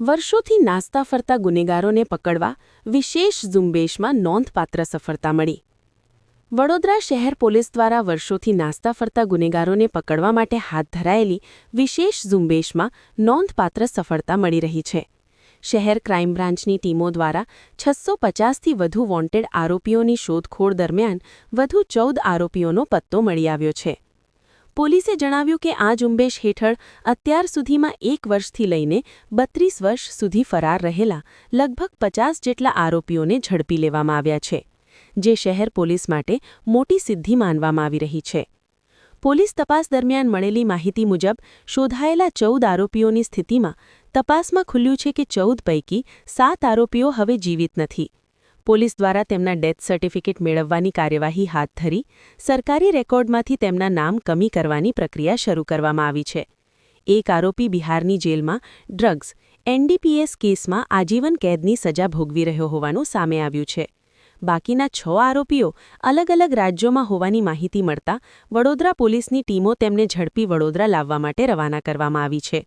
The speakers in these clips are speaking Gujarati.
વર્ષોથી નાસ્તા ફરતા ગુનેગારોને પકડવા વિશેષ ઝુંબેશમાં નોંધપાત્ર સફળતા મળી. વડોદરા શહેર પોલીસ દ્વારા વર્ષોથી નાસ્તા ફરતા ગુનેગારોને પકડવા માટે હાથ ધરાયેલી વિશેષ ઝુંબેશમાં નોંધપાત્ર સફળતા મળી રહી છે. શહેર ક્રાઇમ બ્રાન્ચની ટીમો દ્વારા છસો પચાસથી વધુ વોન્ટેડ આરોપીઓની શોધખોળ દરમિયાન વધુ ચૌદ આરોપીઓનો પત્તો મળી આવ્યો છે. પોલીસે જણાવ્યું કે આ ઝુંબેશ હેઠળ અત્યાર સુધીમાં એક વર્ષથી લઈને બત્રીસ વર્ષ સુધી ફરાર રહેલા લગભગ પચાસ જેટલા આરોપીઓને ઝડપી લેવામાં આવ્યા છે, જે શહેર પોલીસ માટે મોટી સિદ્ધિ માનવામાં આવી રહી છે. પોલીસ તપાસ દરમિયાન મળેલી માહિતી મુજબ, શોધાયેલા ચૌદ આરોપીઓની સ્થિતિમાં તપાસમાં ખુલ્યું છે કે ચૌદ પૈકી સાત આરોપીઓ હવે જીવિત નથી. પોલીસ દ્વારા તેમના ડેથ સર્ટિફિકેટ મેળવવાની કાર્યવાહી હાથ ધરી, સરકારી રેકોર્ડમાંથી તેમના નામ કમી કરવાની પ્રક્રિયા શરૂ કરવામાં આવી છે. એક આરોપી બિહારની જેલમાં ડ્રગ્સ, એનડીપીએસ કેસમાં આજીવન કેદની સજા ભોગવી રહ્યો હોવાનું સામે આવ્યું છે. બાકીના છ આરોપીઓ અલગ અલગ રાજ્યોમાં હોવાની માહિતી મળતા વડોદરા પોલીસની ટીમો તેમને ઝડપી વડોદરા લાવવા માટે રવાના કરવામાં આવી છે.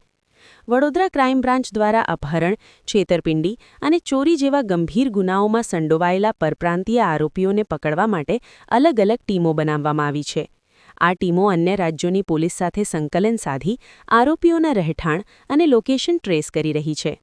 વડોદરા ક્રાઇમ બ્રાન્ચ દ્વારા અપહરણ, છેતરપિંડી અને ચોરી જેવા ગંભીર ગુનાઓમાં સંડોવાયેલા પરપ્રાંતીય આરોપીઓને પકડવા માટે અલગ અલગ ટીમો બનાવવામાં આવી છે. આ ટીમો અન્ય રાજ્યોની પોલીસ સાથે સંકલન સાધી, આરોપીઓના રહેઠાણ અને લોકેશન ટ્રેસ કરી રહી છે.